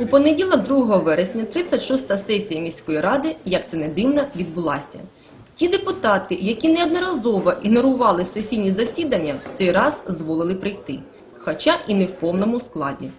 У понеділок 2 вересня 36-та сесія міської ради, як це не дивно, відбулася. Ті депутати, які неодноразово ігнорували сесійні засідання, цей раз зволили прийти, хоча і не в повному складі.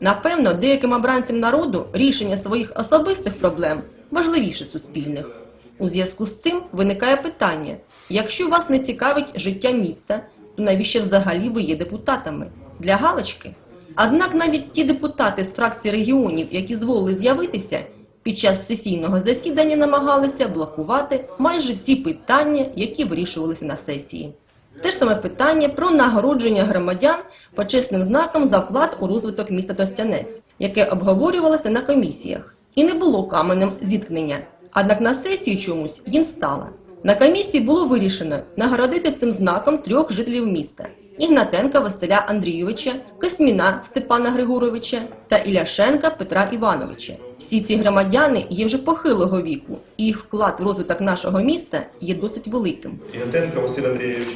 Напевно, деяким обранцям народу рішення своїх особистих проблем важливіше суспільних. У зв'язку з цим виникає питання: якщо вас не цікавить життя міста, то навіщо взагалі ви є депутатами? Для галочки? Однак навіть ті депутати з фракції регіонів, які зволили з'явитися, під час сесійного засідання намагалися блокувати майже всі питання, які вирішувалися на сесії. Те ж саме питання про нагородження громадян почесним знаком за вклад у розвиток міста Тростянець, яке обговорювалося на комісіях. І не було каменем зіткнення. Однак на сесії чомусь їм стало. На комісії було вирішено нагородити цим знаком трьох жителів міста – Ігнатенка Василя Андрійовича, Косміна Степана Григоровича та Іляшенка Петра Івановича. Всі ці громадяни є вже похилого віку, і їх вклад в розвиток нашого міста є досить великим. Ігнатенко Василь Андрійович,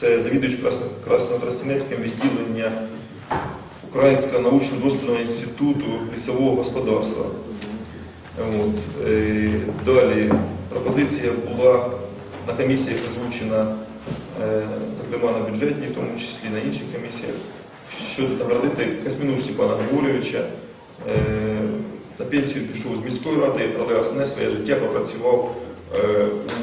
це завідувач Красно- Краснотростянецьким відділення Українського научно-дослідного інституту лісового господарства. От. е, Далі пропозиція була на комісіях озвучена, е, зокрема на бюджетній, в тому числі на інших комісіях, щодо наградити Касміну Степана Григорьовича. Е, На пенсію пішов з міської ради, але основне своє життя попрацював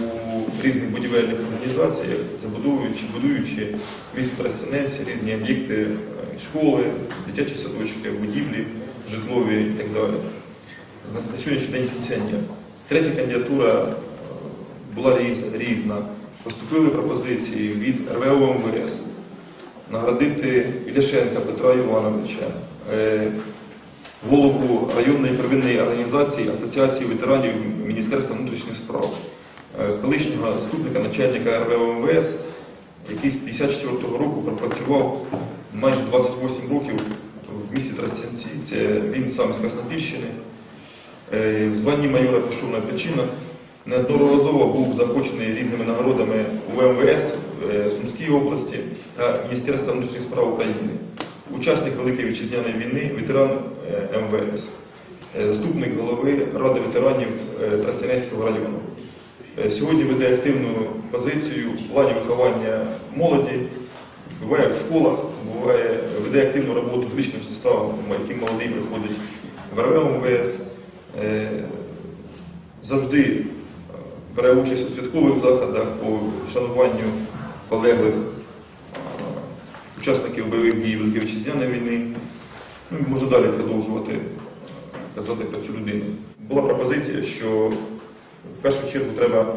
у різних будівельних організаціях, забудовуючи, будуючи місто Тростянець, різні об'єкти, е, школи, дитячі садочки, будівлі, житлові і так далі. На сьогоднішній день пенсіонер. Третя кандидатура е, була різна. Поступили пропозиції від РВО МВС наградити Іляшенка Петра Івановича, е, голову районної первинної організації Асоціації ветеранів Міністерства внутрішніх справ, колишнього заступника начальника РВО МВС, який з 54-го року пропрацював майже 28 років в місті Тростянці. Це він сам з Краснопільщини. Е, В званні майора пішов на відпочинок. Неодноразово був захочений різними нагородами у МВС е, Сумській області та Міністерства внутрішніх справ України. Учасник Великої вітчизняної війни, ветеран е, МВС, Е, заступник голови Ради ветеранів е, Тростянецького району. Е, Сьогодні веде активну позицію в плані виховання молоді, буває в школах, буває, веде активну роботу з личним составом, який молодий приходить в РВ МВС. Е, завжди е, бере участь у святкових заходах по шануванню полеглих учасників бойових дій Великої Вітчизняної війни. Ну, можу далі продовжувати казати про цю людину. Була пропозиція, що в першу чергу треба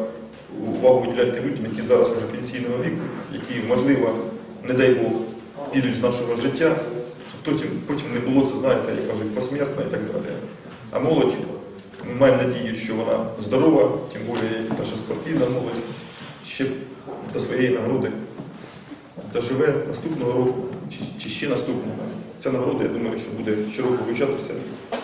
увагу виділяти людям, які зараз вже пенсійного віку, які, можливо, не дай Бог, підуть з нашого життя, щоб потім, потім не було це, знаєте, як кажуть, посмертно і так далі. А молодь, ми маємо надію, що вона здорова, тим більше наша спортивна молодь, ще до своєї нагороди доживе наступного року чи, чи ще наступного. Ця нагорода, я думаю, що буде щороку вивчатися,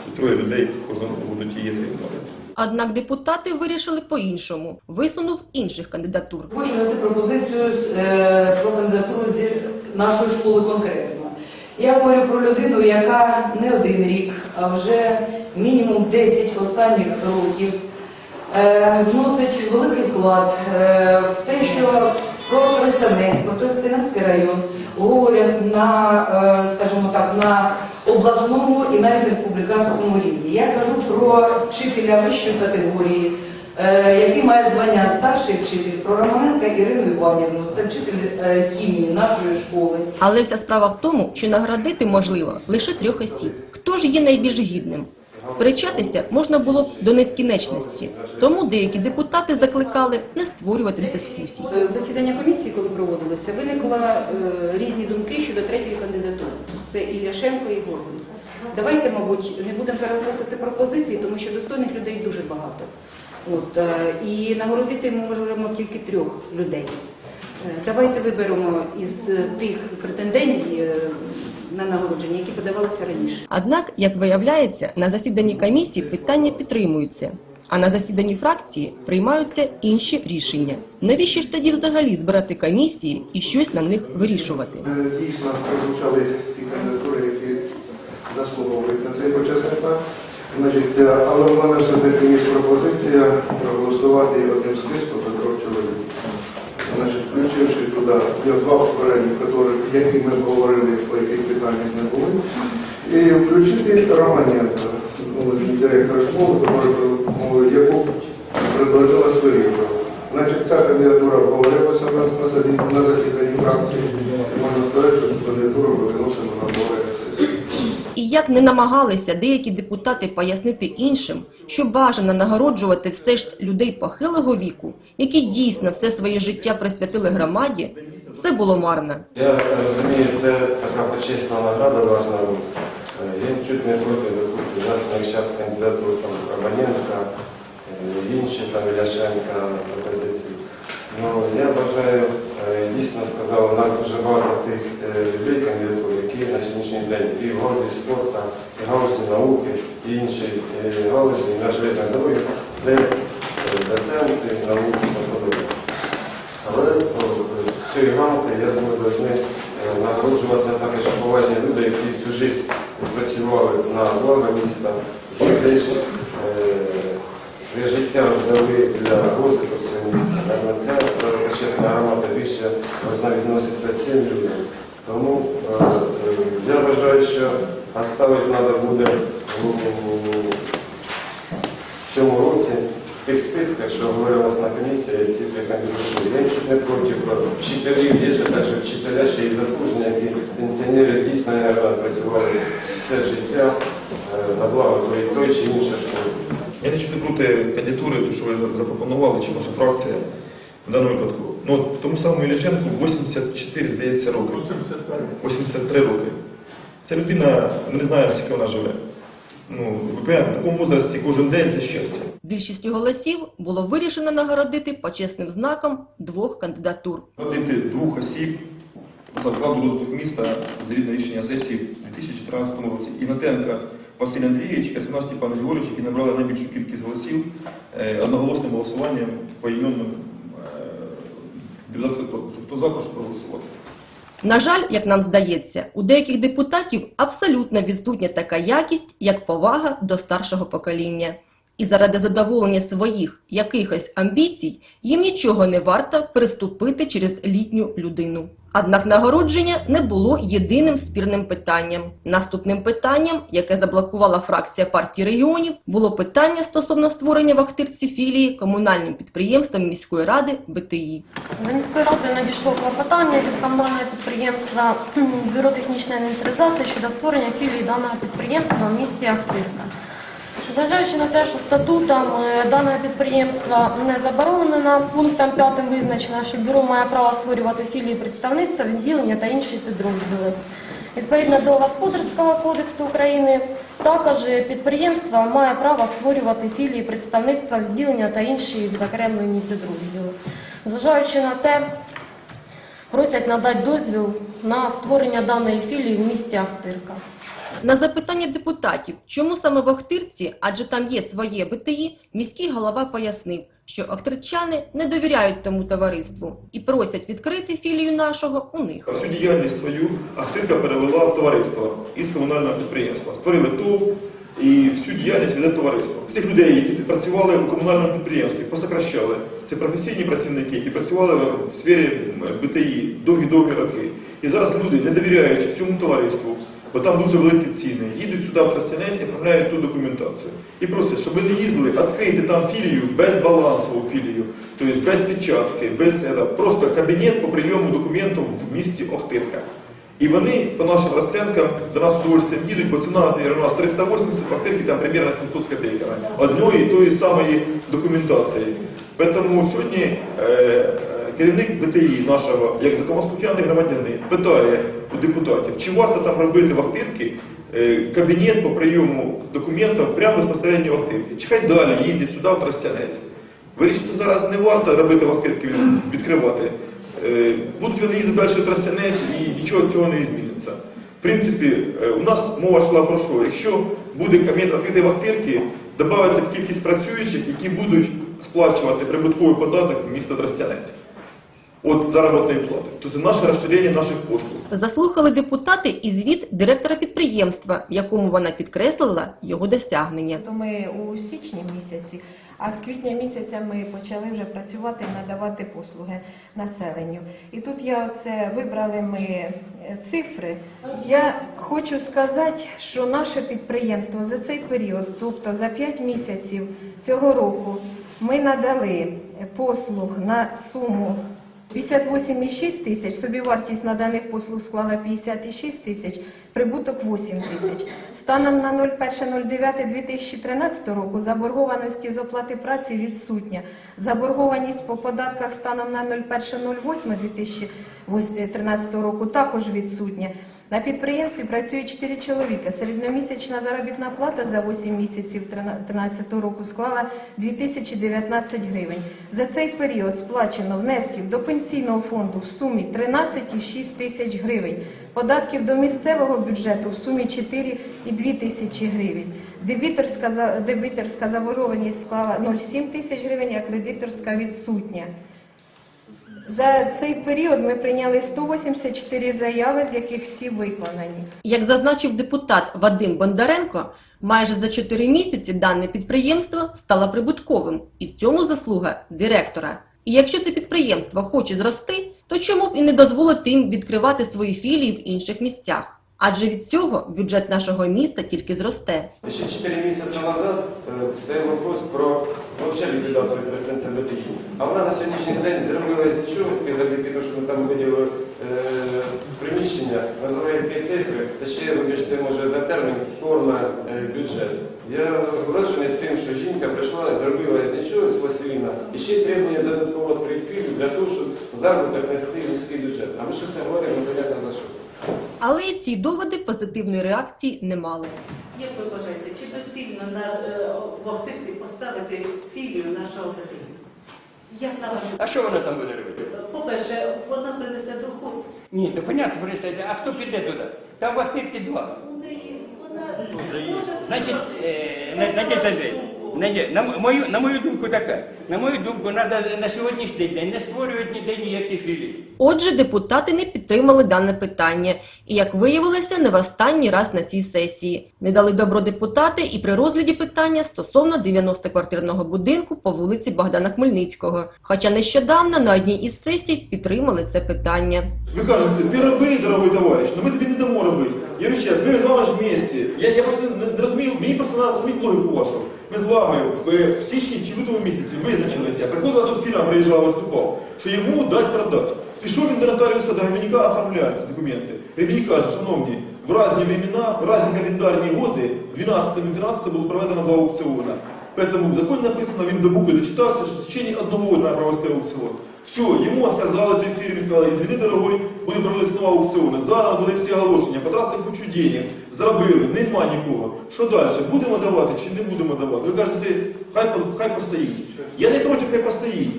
і троє людей кожного року будуть її отримувати. Однак депутати вирішили по-іншому, висунув інших кандидатур. Хочу дати пропозицію е, про кандидатуру зі нашої школи конкретно. Я говорю про людину, яка не один рік, а вже мінімум 10 останніх років е, вносить великий вклад е, в те, що про Тростянець, про район говорять на, е, скажімо так, на обласному і навіть республіканському рівні. Я кажу про вчителя вищої категорії, е, який має звання старший вчитель, про Романенка Ірину Іванівну, це вчитель е, хімії нашої школи. Але вся справа в тому, що наградити можливо лише трьох осіб. Хто ж є найбільш гідним? Сперечатися можна було до нескінченності, тому деякі депутати закликали не створювати дискусій. Е, Засідання комісії, коли проводилося, виникли е, різні думки щодо третьої кандидатури. Це Ілляшенко і Горбун. Давайте, мабуть, не будемо зараз вносити пропозиції, тому що достойних людей дуже багато. От, е, і нагородити ми можемо тільки трьох людей. Е, Давайте виберемо із тих претендентів на нагородження, які подавалися раніше. Однак, як виявляється, на засіданні комісії питання підтримуються. а на засіданні фракції приймаються інші рішення. Навіщо ж тоді взагалі збирати комісії і щось на них вирішувати? Е, Дійсно, прозвучали ті кандидатури, які заслуговують на цей почесний. Значить, е, але в мене все-таки є пропозиція проголосувати одним списком за трьох чоловік. Значить, включивши туди, я звав перелік, які ми говорили, по яких питаннях не були, і включити Романенко, ну, директор школи, яку предложила Свирідова. Значить, ця кандидатура обговорилася на, засіданні- фракції. Можна сказати, що цю кандидатуру виносимо на. І як не намагалися деякі депутати пояснити іншим, що бажано нагороджувати все ж людей похилого віку, які дійсно все своє життя присвятили громаді, все було марно. Я розумію, це така почесна награда важна. Е, Я чуть не проти, допустим, нас на час кандидатур там Романенка, е, інші там Іляшенка пропозиції. Ну, я вважаю, е, дійсно сказав, у нас дуже багато тих е, людей кандидатур, які на сьогоднішній день і в галузі спорту, і в галузі науки, і інші е, галузі на железних дорогах, де е, доценти, науки та. Але з цієї грамоти, я думаю, повинні е, нагороджуватися також поважні люди, які всю життя працювали на благо міста, які е, своє життя дали для розвитку цього міста. Саме Ця е, почесна грамота більше відноситися цим людям. Тому е, е, я вважаю, що оставити треба буде в цьому році в тих списках, що говорилось на комісії, три кандидатури. Я нічого не проти про вчителів, є ще так, що вчителя ще й заслужені, які пенсіонери дійсно працювали все життя е, на благо тої, той чи іншої школи. Я не проти кандидатури, ту, що ви запропонували, чи ваша фракція в даному випадку. Ну, Тому самому Іліченку 84, здається, роки. 83 роки. Ця людина ну, не знає, скільки вона живе. Ну, в такому возрасті кожен день це щастя. Більшістю голосів було вирішено нагородити почесним знаком двох кандидатур. Нагородити двох осіб за вкладу міста згідно рішення сесії в 2014 році. Інотенка Василь Андрійович, Касина Степан Григорович, які набрали найбільшу кількість голосів е, одноголосним голосуванням поіменним 19 років. Хто за, прошу проголосувати. На жаль, як нам здається, у деяких депутатів абсолютно відсутня така якість, як повага до старшого покоління. І заради задоволення своїх якихось амбіцій їм нічого не варто приступити через літню людину. Однак нагородження не було єдиним спірним питанням. Наступним питанням, яке заблокувала фракція партії регіонів, було питання стосовно створення в Ахтирці філії комунальним підприємством міської ради БТІ. До міської ради надійшло клопотання від комунального підприємства Бюро технічної інвентаризації щодо створення філії даного підприємства в місті Ахтирка. Зважаючи на те, що статутом е, даного підприємства не заборонено, пунктом 5 визначено, що бюро має право створювати філії представництва, відділення та інші підрозділи. Відповідно до Господарського кодексу України, також підприємство має право створювати філії представництва, відділення та інші відокремлені підрозділи. Зважаючи на те, просять надати дозвіл на створення даної філії в місті Ахтирка. На запитання депутатів, чому саме в Охтирці, адже там є своє БТІ, міський голова пояснив, що охтирчани не довіряють тому товариству і просять відкрити філію нашого у них. Всю діяльність свою Ахтирка перевела в товариство із комунального підприємства. Створили ТОВ і всю діяльність веде товариство. Всіх людей, які працювали у комунальному підприємстві, посокращали. Це професійні працівники, які працювали в сфері БТІ довгі-довгі роки. І зараз люди не довіряють цьому товариству, бо там дуже великі ціни. Їдуть сюди в Тростянець і оформляють ту документацію. І просять, щоб ви не їздили, відкрийте там філію без балансову філію, тобто без печатки, без е, просто кабінет по прийому документів в місті Охтирка. І вони, по нашим розцінкам, до нас з удовольствием їдуть, бо ціна, у нас 380, в там примерно 700 з копійками. Одної і тої самої документації. Тому сьогодні е, е, керівник БТІ нашого, як законослухняний громадянин, питає депутатів, чи варто там робити в Охтирці е, кабінет по прийому документів прямо безпосередньо в Охтирці. Чи хай далі їздять сюди в Тростянець. Вирішити зараз не варто робити в Охтирці, відкривати. Е, Будуть вони їздити далі в Тростянець і нічого цього не зміниться. В принципі, е, у нас мова йшла про що? Якщо буде кабінет відкритий в Ахтирці, додається кількість працюючих, які будуть сплачувати прибутковий податок в місто Тростянець. От заробітної плати. То це наше розширення наших послуг. Заслухали депутати і звіт директора підприємства, в якому вона підкреслила його досягнення. То ми у січні місяці, а з квітня місяця ми почали вже працювати надавати послуги населенню. І тут я це вибрали ми е, цифри. Я хочу сказати, що наше підприємство за цей період, тобто за 5 місяців цього року, ми надали послуг на суму 58,6 тисяч, собівартість наданих послуг склала 56 тисяч, прибуток 8 тисяч. Станом на 01.09.2013 року заборгованості з оплати праці відсутня. Заборгованість по податках станом на 01.08.2013 року також відсутня. На підприємстві працює 4 чоловіка. Середньомісячна заробітна плата за 8 місяців 2013 року склала 2019 гривень. За цей період сплачено внесків до пенсійного фонду в сумі 13,6 тисяч гривень, податків до місцевого бюджету в сумі 4,2 тисячі гривень. Дебіторська, за- дебіторська заборгованість склала 0,7 тисяч гривень, а кредиторська відсутня. За цей період ми прийняли 184 заяви, з яких всі виконані. Як зазначив депутат Вадим Бондаренко, майже за 4 місяці дане підприємство стало прибутковим, і в цьому заслуга директора. І якщо це підприємство хоче зрости, то чому б і не дозволити їм відкривати свої філії в інших місцях? Адже від цього бюджет нашого міста тільки зросте. Еще 4 месяца назад э, стоял вопрос про вообще ликвидацию пресс-центрів. А вона на сьогоднішній день зробила з нічого, і завдяки тому, що ми там виділили е, приміщення, називає дві цифри, та ще, вибачте, може, за термін форма е, бюджет. Я вражений тим, що жінка прийшла, зробила з нічого з пластиліна, і ще требує додатково відкрити для того, щоб заробіток нести в міський бюджет. А ми що це говоримо, непонятно за що. Але і ці доводи позитивної реакції не мали. Як ви вважаєте, чи доцільно на е, в Охтирці поставити філію нашого ОТГ? Як на вашу А що вона там буде робити? По-перше, вона принесе доход. Ні, то понятно, принесете, а хто піде туди? Там вас тільки два. У неї вона Значить, е, На- Надежда Андріївна, Надя- на мою, на мою думку така. На мою думку, треба на сьогоднішній день не створювати ніде ніяких філій. Отже, депутати не підтримали дане питання і, як виявилося, не в останній раз на цій сесії. Не дали добро депутати і при розгляді питання стосовно 90-квартирного будинку по вулиці Богдана Хмельницького. Хоча нещодавно на одній із сесій підтримали це питання. Ви кажете, ти роби, дорогой товариш, але ми тобі не дамо робити. Говорю, ми з вами ж вместе. Я, я просто не, розумію, мені просто треба зрозуміти логіку вашу. Ми з вами в, в січні чи лютому місяці визначилися. Приходила тут фірма, приїжджала, виступав, що йому дать продати. Пішов він до нотаріуса, до Гребенюка оформляє ці документи. Гребенюк каже, шановні, в разні времена, в разні календарні годи, 12 і 13 було проведено два аукціони. Поэтому в законі написано, він до букви дочитався, що в течение одного треба провести аукціон. Все, йому отказали той фірмі, сказали, извини, дорогой, будемо проводити нові аукціони. Зараз дали всі оголошення, потратили кучу денег, зробили, нема нікого. Що далі? Будемо давати чи не будемо давати? Ви кажете, хай, хай постоїть. Я не проти, хай постоїть.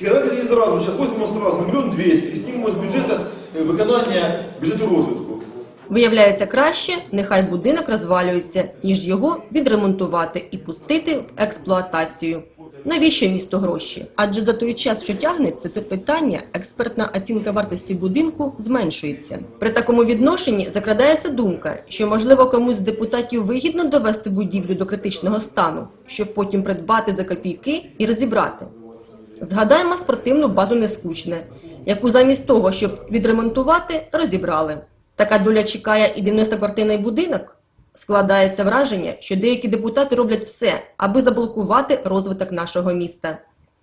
Давайте тоді зразу, зараз візьмемо зразу мільйон двісті і знімемо з бюджету е, виконання бюджету розвитку. Виявляється краще, нехай будинок розвалюється, ніж його відремонтувати і пустити в експлуатацію. Навіщо місту гроші? Адже за той час, що тягнеться це питання, експертна оцінка вартості будинку зменшується. При такому відношенні закрадається думка, що можливо комусь з депутатів вигідно довести будівлю до критичного стану, щоб потім придбати за копійки і розібрати. Згадаємо спортивну базу «Нескучне», яку замість того, щоб відремонтувати, розібрали. Така доля чекає і 90-квартирний будинок? Складається враження, що деякі депутати роблять все, аби заблокувати розвиток нашого міста.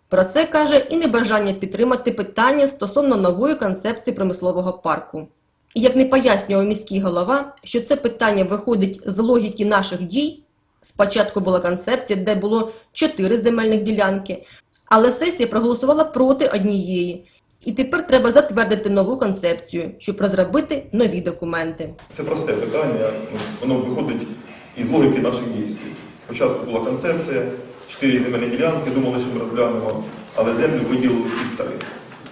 Про це каже і небажання підтримати питання стосовно нової концепції промислового парку. І як не пояснював міський голова, що це питання виходить з логіки наших дій, спочатку була концепція, де було чотири земельних ділянки, але сесія проголосувала проти однієї. І тепер треба затвердити нову концепцію, щоб розробити нові документи. Це просте питання, воно виходить із логіки наших дій. Спочатку була концепція, чотири земельні ділянки, думали, що ми розглянемо, але землю виділили три.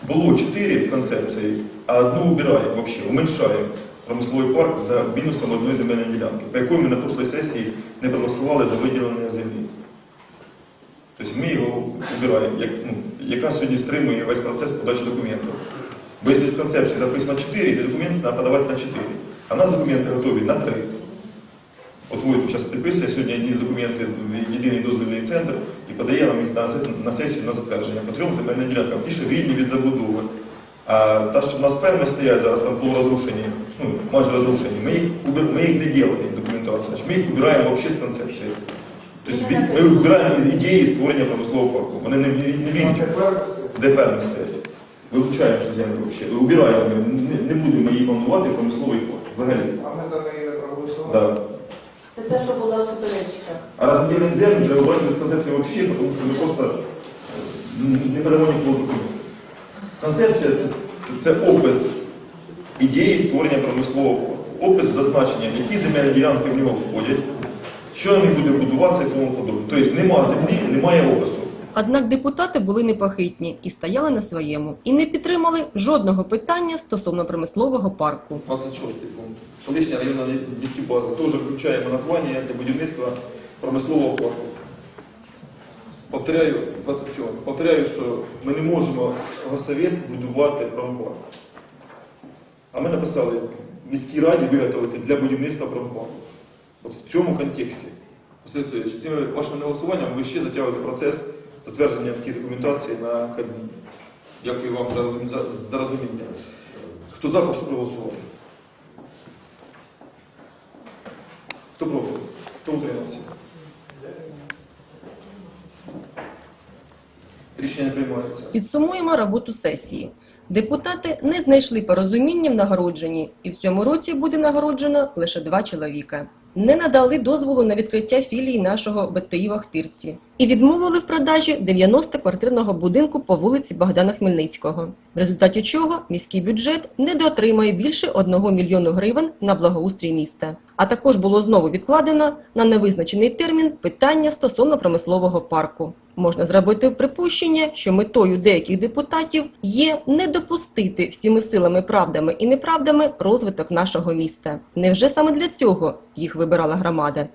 Було чотири концепції, а одну убираємо взагалі, уменьшаємо. промисловий парк за мінусом одної земельної ділянки, по якої ми на прошлій сесії не проголосували за виділення землі. Тобто ми його убираємо, як, ну, яка сьогодні стримує весь процес подачі документів. Бо якщо в концепції записано 4, то документи треба подавати на 4. А в нас документи готові на 3. От Войт зараз підписує сьогодні одні з документів в єдиний дозвільний центр і подає нам їх на, на сесію на затвердження по трьом земельним ділянкам. Ті, що вільні від забудови. А та, що в нас ферми стоять зараз там полурозрушені, ну, майже розрушені, ми їх, ми їх не робимо документацію, ми їх убираємо взагалі з концепції. Тобто ми вибираємо ідеї створення промислового парку. Вони не, вільні. Де ферми стоять? Вилучаємо цю землю взагалі, убираємо, не, не будемо її планувати промисловий парк. Взагалі. А ми за неї не проголосували. Да. Це те, що була суперечка. А раз мы делаем землю, треба брати без концепції вообще, потому що ми просто е, не подамо нікого документу. Концепція це, це опис ідеї створення промислового парку. опис зазначення, які земельні ділянки в нього входять, що він буде будуватися і тому подобне. Тобто нема землі, немає опису. Однак депутати були непохитні і стояли на своєму, і не підтримали жодного питання стосовно промислового парку. 26 пункт. Колишня районна нефтебаза теж включаємо названня для будівництва промислового парку. Повторяю, 27. Повторяю, що ми не можемо горсовет будувати промпарк. А ми написали міській раді виготовити для будівництва промпарку. От в цьому контексті. Василь Васильович, цим вашим голосуванням ви ще затягуєте процес затвердження в тій документації на Кабміні. Дякую вам за, за, за розуміння. Хто за, прошу проголосувати. Хто проти? Хто утримався? Рішення приймається. Підсумуємо роботу сесії. Депутати не знайшли порозуміння в нагородженні, і в цьому році буде нагороджено лише два чоловіка. Не надали дозволу на відкриття філії нашого БТІ в Ахтирці і відмовили в продажі 90-квартирного будинку по вулиці Богдана Хмельницького, в результаті чого міський бюджет недоотримає більше 1 мільйону гривень на благоустрій міста. А також було знову відкладено на невизначений термін питання стосовно промислового парку. Можна зробити припущення, що метою деяких депутатів є не допустити всіми силами правдами і неправдами розвиток нашого міста. Невже саме для цього їх вибирала громада?